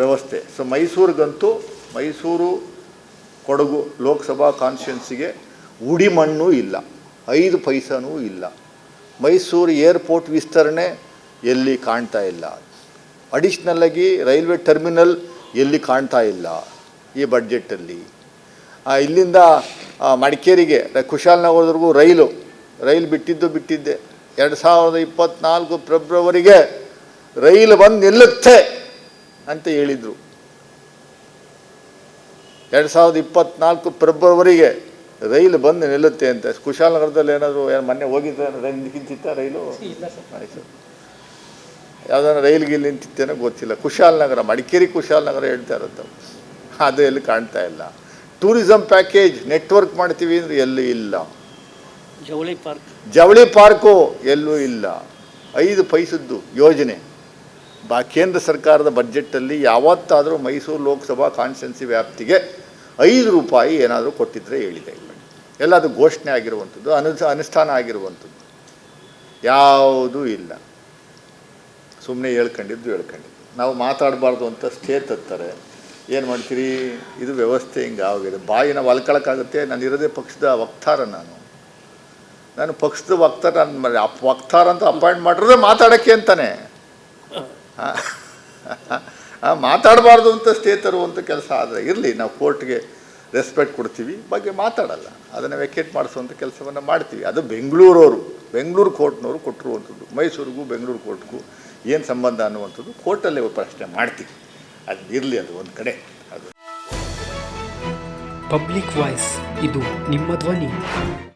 ವ್ಯವಸ್ಥೆ. ಸೊ ಮೈಸೂರಿಗಂತೂ ಮೈಸೂರು, ಕೊಡಗು ಲೋಕಸಭಾ ಕಾನ್ಸ್ಟಿಟ್ಯೂನ್ಸಿಗೆ ಉಡಿಮಣ್ಣು ಇಲ್ಲ. ಐದು ಪೈಸನೂ ಇಲ್ಲ. ಮೈಸೂರು ಏರ್ಪೋರ್ಟ್ ವಿಸ್ತರಣೆ ಎಲ್ಲಿ ಕಾಣ್ತಾ ಇಲ್ಲ. ಅಡಿಷ್ನಲ್ಲಾಗಿ ರೈಲ್ವೆ ಟರ್ಮಿನಲ್ ಎಲ್ಲಿ ಕಾಣ್ತಾ ಇಲ್ಲ ಈ ಬಡ್ಜೆಟಲ್ಲಿ ಇಲ್ಲಿಂದ ಮಡಿಕೇರಿಗೆ ಕುಶಾಲನಗರದವರೆಗೂ ರೈಲು ರೈಲು ಬಿಟ್ಟಿದ್ದು ಬಿಟ್ಟಿದ್ದೆ. ಎರಡು ಸಾವಿರದ ಇಪ್ಪತ್ತ್ನಾಲ್ಕು ಫೆಬ್ರವರಿಗೆ ರೈಲು ಬಂದು ನಿಲ್ಲುತ್ತೆ. ಅಂತ ಹೇಳಿದರು. ಎರಡು ಸಾವಿರದ ಇಪ್ಪತ್ತ್ನಾಲ್ಕು ಫೆಬ್ರವರಿಗೆ ರೈಲು ಬಂದು ನಿಲ್ಲುತ್ತೆ ಅಂತ. ಕುಶಾಲನಗರದಲ್ಲಿ ಏನಾದರೂ ಏನು ಮೊನ್ನೆ ಹೋಗಿದ್ದ ರೈಲು ನಿಂತಿತ್ತ ರೈಲು? ಆಯಿತು. ಯಾವ್ದಾರ ರೈಲ್ಗೆ ಇಲ್ಲಿ ನಿಂತಿತ್ತೇನೋ ಗೊತ್ತಿಲ್ಲ. ಕುಶಾಲನಗರ ಮಡಿಕೇರಿ ಕುಶಾಲನಗರ ಹೇಳ್ತಾ ಇರುತ್ತೆ ಅದು ಎಲ್ಲಿ ಕಾಣ್ತಾ ಇಲ್ಲ. ಟೂರಿಸಂ ಪ್ಯಾಕೇಜ್ ನೆಟ್ವರ್ಕ್ ಮಾಡ್ತೀವಿ ಅಂದರೆ ಎಲ್ಲೂ ಇಲ್ಲ. ಜವಳಿ ಪಾರ್ಕ್. ಜವಳಿ ಪಾರ್ಕು ಎಲ್ಲೂ ಇಲ್ಲ. ಐದು ಪೈಸದ್ದು ಯೋಜನೆ. ಬಾ, ಕೇಂದ್ರ ಸರ್ಕಾರದ ಬಜೆಟ್ಟಲ್ಲಿ ಯಾವತ್ತಾದರೂ ಮೈಸೂರು ಲೋಕಸಭಾ ಕಾನ್ಸ್ಟಿಟ್ಯೂನ್ಸಿ ವ್ಯಾಪ್ತಿಗೆ ಐದು ರೂಪಾಯಿ ಏನಾದರೂ ಕೊಟ್ಟಿದ್ದರೆ ಹೇಳಿದೆ. ಎಲ್ಲ ಅದು ಘೋಷಣೆ ಆಗಿರುವಂಥದ್ದು, ಅನು, ಅನುಷ್ಠಾನ ಆಗಿರುವಂಥದ್ದು. ಯಾವುದೂ ಇಲ್ಲ. ಸುಮ್ಮನೆ ಹೇಳ್ಕೊಂಡಿದ್ದು ಹೇಳ್ಕೊಂಡಿದ್ದು. ನಾವು ಮಾತಾಡಬಾರ್ದು ಅಂತ ಸ್ಟೇ ತತ್ತಾರೆ ಏನು ಮಾಡ್ತೀರಿ? ಇದು ವ್ಯವಸ್ಥೆ ಹಿಂಗೆ ಆಗಿದೆ. ಬಾಯಿನ ವಲ್ಕೊಳಕ್ಕಾಗುತ್ತೆ ನಾನು ಇರೋದೇ ಪಕ್ಷದ ವಕ್ತಾರ ನಾನು. ನಾನು ಪಕ್ಷದ ವಕ್ತಾರ ನಾನು ವಕ್ತಾರ ಅಂತ ಅಪಾಯಿಂಟ್ ಮಾಡಿರೋದೇ ಮಾತಾಡೋಕ್ಕೆ ಅಂತಾನೆ. ಮಾತಾಡಬಾರ್ದು ಅಂತ ಸ್ಟೇ ತರುವಂಥ ಕೆಲಸ ಆದರೆ ಇರಲಿ, ನಾವು ಕೋರ್ಟ್ಗೆ ರೆಸ್ಪೆಕ್ಟ್ ಕೊಡ್ತೀವಿ, ಬಗ್ಗೆ ಮಾತಾಡಲ್ಲ. ಅದನ್ನು ವೆಕೇಟ್ ಮಾಡಿಸುವಂಥ ಕೆಲಸವನ್ನು ಮಾಡ್ತೀವಿ. ಅದು ಬೆಂಗಳೂರವರು, ಬೆಂಗಳೂರು ಕೋರ್ಟ್ನವರು ಕೊಟ್ಟಿರುವಂಥದ್ದು, ಮೈಸೂರಿಗೂ ಬೆಂಗಳೂರು ಕೋರ್ಟ್ಗೂ ಏನು ಸಂಬಂಧ ಅನ್ನುವಂಥದ್ದು ಕೋರ್ಟಲ್ಲೇ ಪ್ರಶ್ನೆ ಮಾಡ್ತೀವಿ. ಅದು ಇರಲಿ, ಅದು ಒಂದು ಕಡೆ. ಅದು. ಪಬ್ಲಿಕ್ ವಾಯ್ಸ್ ಇದು ನಿಮ್ಮ ಧ್ವನಿ.